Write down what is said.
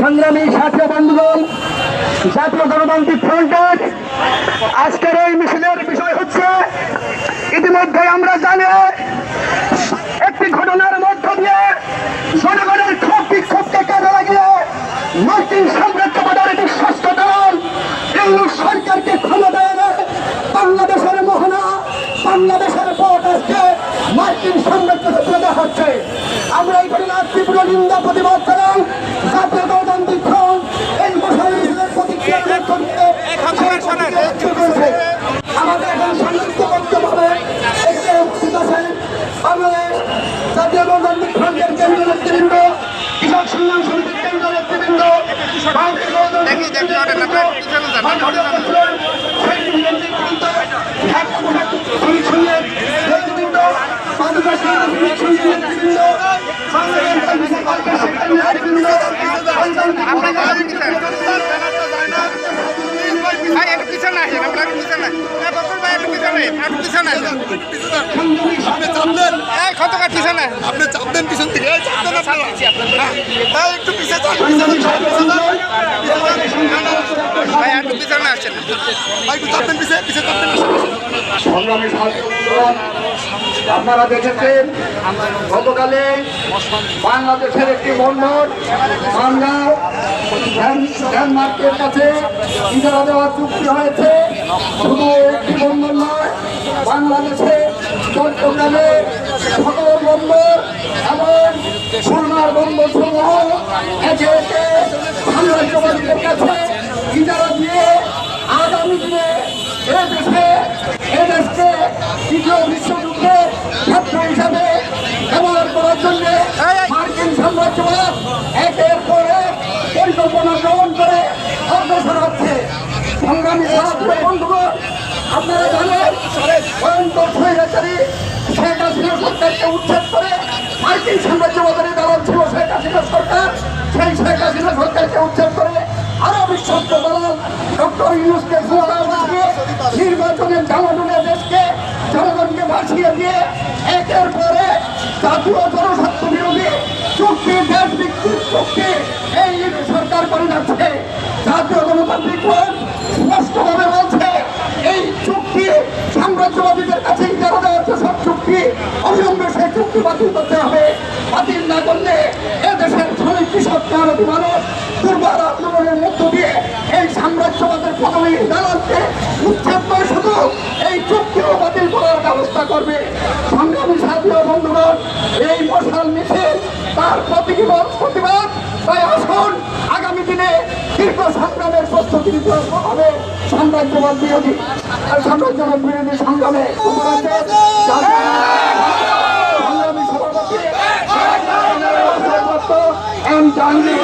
সংগ্রামী সাথী বন্ধুগণ, জাতীয় গণতান্ত্রিক ফ্রন্টের আজকের এই মিছিলের বিষয় হচ্ছে ইতিমধ্যে আমরা জানি, একটি ঘটনার মধ্য দিয়ে জনগণের ক্ষোভ বিক্ষোভকে কাজে লাগিয়ে মার্কিন সাম্রাজ্যবাদের বিশ্বস্ত দল ইংলিশ সরকারকে ক্ষমতা এনে বাংলাদেশের মোহনা, বাংলাদেশের ভোট আজকে মার্কিন সাম্রাজ্যকে তুলে হচ্ছে। আমরা এই ঘটনার তীব্র নিন্দা, প্রতিবাদ জানাই। জাতীয় জাতীয় গণতান্ত্রিক ফ্রন্টের কেন্দ্রীয় নেতৃবৃন্দ কৃষক সম্মান সমিতির কেন্দ্রীয় নেতৃবৃন্দ বাংলাদেশ গণতান্ত্রিক একটু পিছনে আসেন আপনার পিছনে বকুল ভাই একটু পিছনে একটু পিছনে আসেন আপনি চাপ দেন এই কতকার পিছনে আপনি থেকে এই চাপ আপনারা। হ্যাঁ, একটু চাপ পিছনে চাপ আপনারা দেখেছেন, গতকালে বাংলাদেশের একটি বন্দর ডেনমার্কের কাছে ইজারা দেওয়ার চুক্তি হয়েছে। শুধু একটি বন্দর নয়, বাংলাদেশে চট্টগ্রামে সকল বন্দর এবং খুলনার বন্দর সমূহ একে একে তৃতীয় বিশ্বযুদ্ধে ছাত্র হিসাবে ব্যবহার করার জন্য মার্কিন সাম্রাজ্যবাদ একের পর এক পরিকল্পনা গ্রহণ করে অগ্রসর হচ্ছে। সংগ্রামী ছাত্র বন্ধুগণ আপনারা জানেন ভয়ঙ্কর স্বৈরাচারী শেখ হাসিনা সরকারকে উচ্ছেদ করে মার্কিন সাম্রাজ্যবাদের দল ছিল শেখ হাসিনা সরকার। সেই শেখ হাসিনা সরকারকে উচ্ছেদ করে আরও বিশ্বস্ত দল ডক্টর ইউনুসকে ফুয়ারা বানিয়ে নির্বাচনের দেশকে জনগণকে ভাসিয়ে দিয়ে একের পরে জাতীয় জনস্বার্থ বিরোধী চুক্তি, দেশ ভিত্তিক চুক্তি এই সরকার করে যাচ্ছে। জাতীয় গণতান্ত্রিক ফ্রন্ট স্পষ্টভাবে বলছে, এই চুক্তি সাম্রাজ্যবাদীদের কাছে ইজারা দেওয়া হচ্ছে? সব চুক্তি অবিলম্বে সেই চুক্তি বাতিল করতে হবে। বাতিল না করলে এদেশের শ্রমিক, কৃষক মানুষ দুর্বার পদবী দালালকে উচ্ছেদ করে শুধু এই চুক্তিও বাতিল করার ব্যবস্থা করবে। সংগ্রামী সাথী বন্ধুগণ, এই মশাল মিছিল তার প্রতিবাদ প্রতিবাদ। তাই আসুন, আগামী দিনে দীর্ঘ সংগ্রামের প্রস্তুতি নিতে হবে। সাম্রাজ্যবাদ বিরোধী সাম্রাজ্যবাদ বিরোধী সংগ্রামে সংগ্রামী সভাপতি, এম জাহাঙ্গীর।